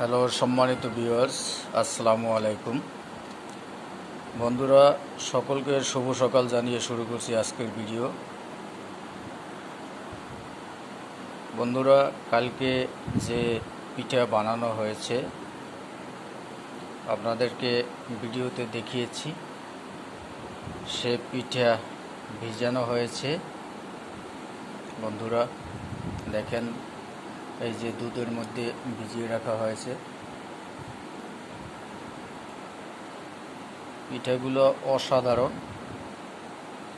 Hello সম্মানিত viewers আসসালামু আলাইকুম। বন্ধুরা, সকলকে শুভ সকাল জানিয়ে শুরু করছি আজকের ভিডিও বন্ধুরা, কালকে যে পিঠা বানানো হয়েছে, আপনাদেরকে ভিডিওতে দেখিয়েছি। সে পিঠা ভিজানো হয়েছে। বন্ধুরা, দেখেন এই যে দুধের মধ্যে ভিজিয়ে রাখা হয়েছে। পিঠাগুলো অসাধারণ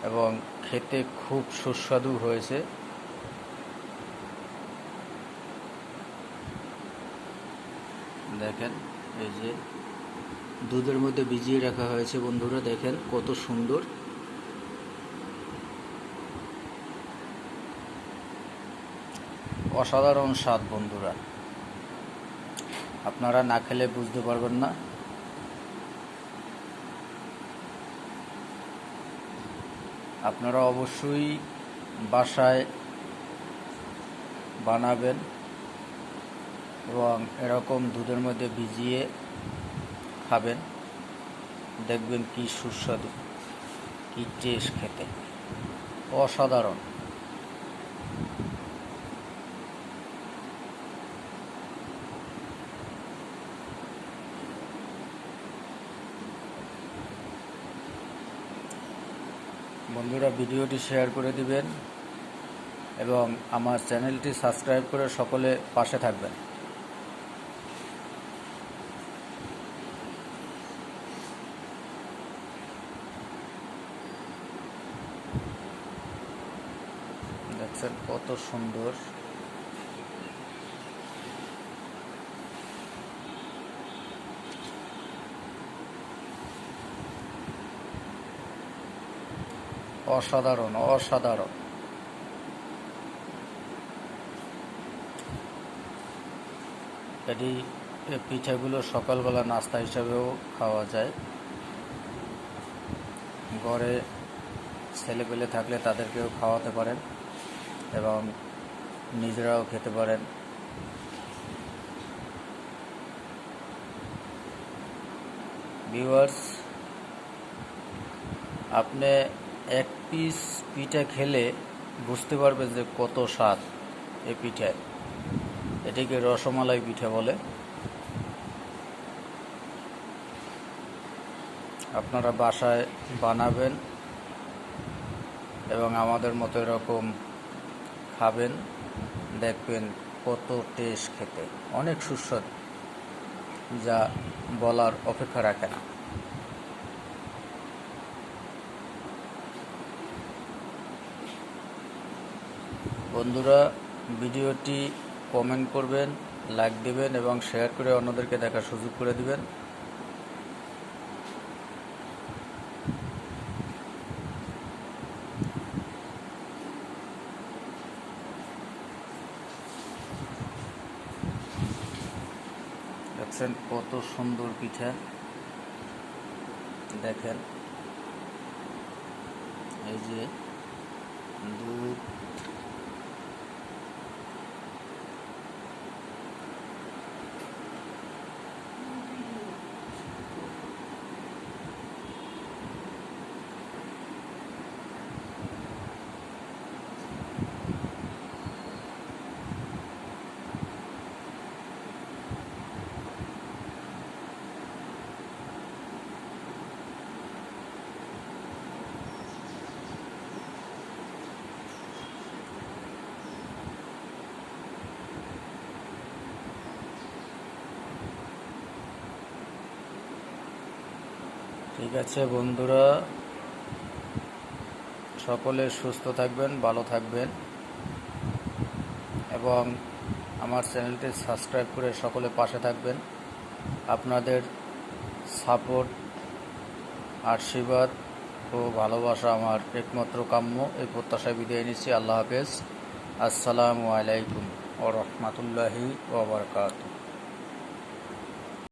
এবং খেতে খুব সুস্বাদু হয়েছে। দেখেন, এই যে দুধের মধ্যে ভিজিয়ে রাখা হয়েছে বন্ধুরা, দেখেন কত সুন্দর। অসাধারণ স্বাদ, বন্ধুরা। আপনারা না খেলে বুঝতে পারবেন না। আপনারা অবশ্যই বাসায় বানাবেন এবং এরকম দুধের মধ্যে ভিজিয়ে খাবেন। দেখবেন কি সুস্বাদু, কি টেস্ট খেতে। অসাধারণ। বন্ধুরা ভিডিওটি শেয়ার করে দিবেন এবং আমার চ্যানেলটি সাবস্ক্রাইব করে সকলে পাশে থাকবেন। দেখছেন কত সুন্দর। অসাধারণ অসাধারণ। এটি পিঠাগুলো সকালবেলা নাস্তা হিসাবেও খাওয়া যায়। ঘরে ছেলেপেলে থাকলে তাদেরকেও খাওয়াতে পারেন এবং নিজেরাও খেতে পারেন। ভিউয়ার্স, আপনি এক পিস পিঠা খেলে বুঝতে পারবেন যে কত স্বাদ এই পিঠায় এটিকে রসমালাই পিঠা বলে। আপনারা বাসায় বানাবেন এবং আমাদের মতো এরকম খাবেন, দেখবেন কত টেস্ট খেতে। অনেক সুস্বাদু, যা বলার অপেক্ষা রাখে না। বন্ধুরা, ভিডিওটি কমেন্ট করবেন লাইক দেবেন এবং শেয়ার করে অন্যদেরকে দেখার সুযোগ করে দিবেন। দেখছেন কত সুন্দর পিঠা। দেখেন, এই যে দুধ ঠিক আছে, বন্ধুরা। সকলে সুস্থ থাকবেন, ভালো থাকবেন। এবং আমার চ্যানেলটি সাবস্ক্রাইব করে সকলে পাশে থাকবেন। আপনাদের সাপোর্ট, আশীর্বাদ ও ভালোবাসা আমার একমাত্র কাম্য। এই প্রত্যাশায় বিদায় নিচ্ছি। আল্লাহ হাফেজ। আসসালামু আলাইকুম ও রহমতুল্লাহি ওবরকাতু